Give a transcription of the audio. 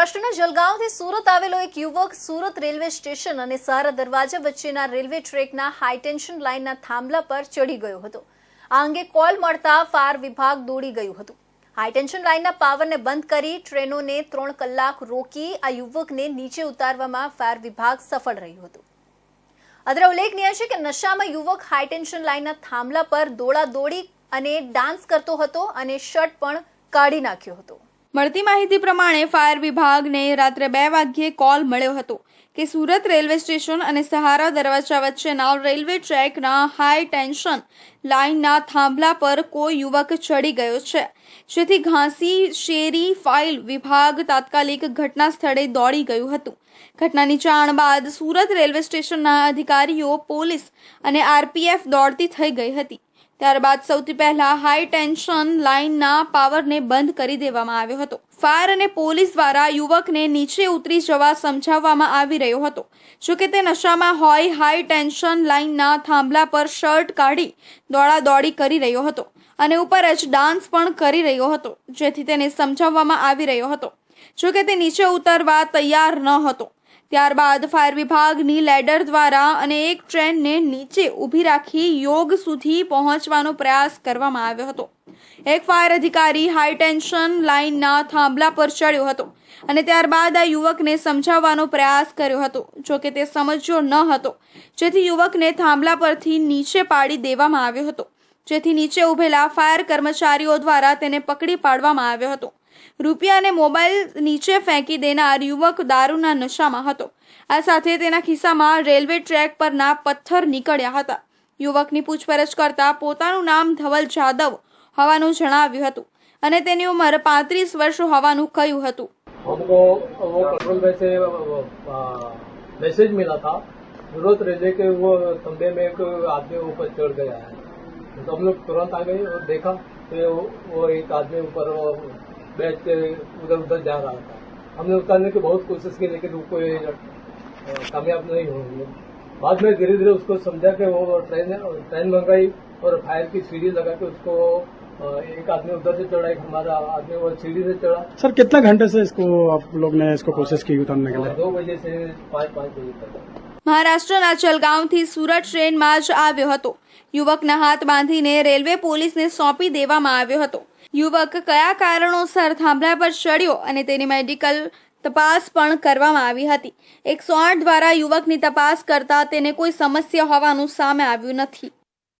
મહારાષ્ટ્રના જલગાંવથી સુરત આવેલો એક યુવક સુરત રેલવે સ્ટેશન અને સારા દરવાજા વચ્ચેના રેલવે ટ્રેકના હાઈટેન્શન લાઇનના થાંભલા પર ચડી ગયો હતો. આ અંગે કોલ મળતા ફાયર વિભાગ દોડી ગયું હતું. હાઈટેન્શન લાઇનના પાવરને બંધ કરી ટ્રેનોને ત્રણ કલાક રોકી આ યુવકને નીચે ઉતારવામાં ફાયર વિભાગ સફળ રહ્યું હતું. અત્રે ઉલ્લેખનીય છે કે નશામાં યુવક હાઈટેન્શન લાઇનના થાંભલા પર દોડા દોડી અને ડાન્સ કરતો હતો અને શર્ટ પણ કાઢી નાખ્યો હતો. મળતી માહિતી પ્રમાણે ફાયર વિભાગને રાત્રે બે વાગ્યે કોલ મળ્યો હતો કે સુરત રેલવે સ્ટેશન અને સહારા દરવાજા વચ્ચેના રેલવે ટ્રેકના હાઈ ટેન્શન લાઇનના થાંભલા પર કોઈ યુવક ચડી ગયો છે, જેથી ઘાંસી શેરી ફાઇલ વિભાગ તાત્કાલિક ઘટના સ્થળે દોડી ગયું હતું. ઘટનાની જાણ બાદ સુરત રેલવે સ્ટેશનના અધિકારીઓ, પોલીસ અને આરપીએફ દોડતી થઈ ગઈ હતી. ત્યારબાદ સૌથી પહેલા હાઈ ટેન્શન લાઇનના પાવરને બંધ કરી દેવામાં આવ્યો હતો. ફાયર અને પોલીસ દ્વારા યુવકને નીચે ઉતરી જવા સમજાવવામાં આવી રહ્યો હતો. જોકે તે નશામાં હોય હાઈ ટેન્શન લાઇનના થાંભલા પર શર્ટ કાઢી દોડાદોડી કરી રહ્યો હતો અને ઉપર જ ડાન્સ પણ કરી રહ્યો હતો, જેથી તેને સમજાવવામાં આવી રહ્યો હતો. જોકે તે નીચે ઉતરવા તૈયાર ન હતો. ત્યારબાદ ફાયર વિભાગની લેડર દ્વારા અને એક ટ્રેનને નીચે ઊભી રાખી યોગ સુધી પહોંચવાનો પ્રયાસ કરવામાં આવ્યો હતો. એક ફાયર અધિકારી હાઈ ટેન્શન લાઇનના થાંભલા પર ચડ્યો હતો અને ત્યારબાદ આ યુવકને સમજાવવાનો પ્રયાસ કર્યો હતો. જોકે તે સમજ્યો ન હતો. જેથી યુવકને થાંભલા પરથી નીચે પાડી દેવામાં આવ્યો હતો. જેથી નીચે ઊભેલા ફાયર કર્મચારીઓ દ્વારા તેને પકડી પાડવામાં આવ્યો હતો. રૂપિયા અને મોબાઈલ નીચે ફેંકી દેનાર યુવક દારૂના નશામાં હતો આ સાથે તેના ખિસ્સામાં રેલવે ટ્રેક પરના પથ્થર નીકળ્યા હતા યુવકની પૂછપરછ કરતા પોતાનું નામ ધવલ જાદવ હોવાનું જણાવ્યું હતું અને તેની ઉંમર પાંત્રીસ વર્ષ હોવાનું કહ્યું હતું हमको वो कंट्रोल में से मैसेज मिला था सूरत रेलवे के वो खंबे में एक आदमी ऊपर चढ़ गया है तो हम लोग तुरंत आ गए और देखा तो वो, वो एक आदमी ऊपर वो बैठ के उधर उधर जा रहा था हमने उतारने की बहुत कोशिश की लेकिन वो कोई अ, कामयाब नहीं हुए बाद में धीरे धीरे उसको समझा कि वो ट्रेन ट्रेन मंगाई और फायर की सीढ़ी लगा के उसको अ, एक आदमी उधर से चढ़ा एक हमारा आदमी वो सीढ़ी से चढ़ा सर कितने घंटे से इसको आप लोग ने इसको कोशिश की उतारने के लिए दो बजे से पाँच पाँच बजे तक મહારાષ્ટ્રના જલગાંવથી સુરત ટ્રેનમાં જ આવ્યો હતો યુવકના હાથ બાંધીને રેલવે પોલીસને સોંપી દેવામાં આવ્યો હતો યુવક કયા કારણોસર થાંભલા પર ચડ્યો અને તેની મેડિકલ તપાસ પણ કરવામાં આવી હતી. એકસો આઠ દ્વારા યુવકની તપાસ કરતા તેને કોઈ સમસ્યા હોવાનું સામે આવ્યું નથી.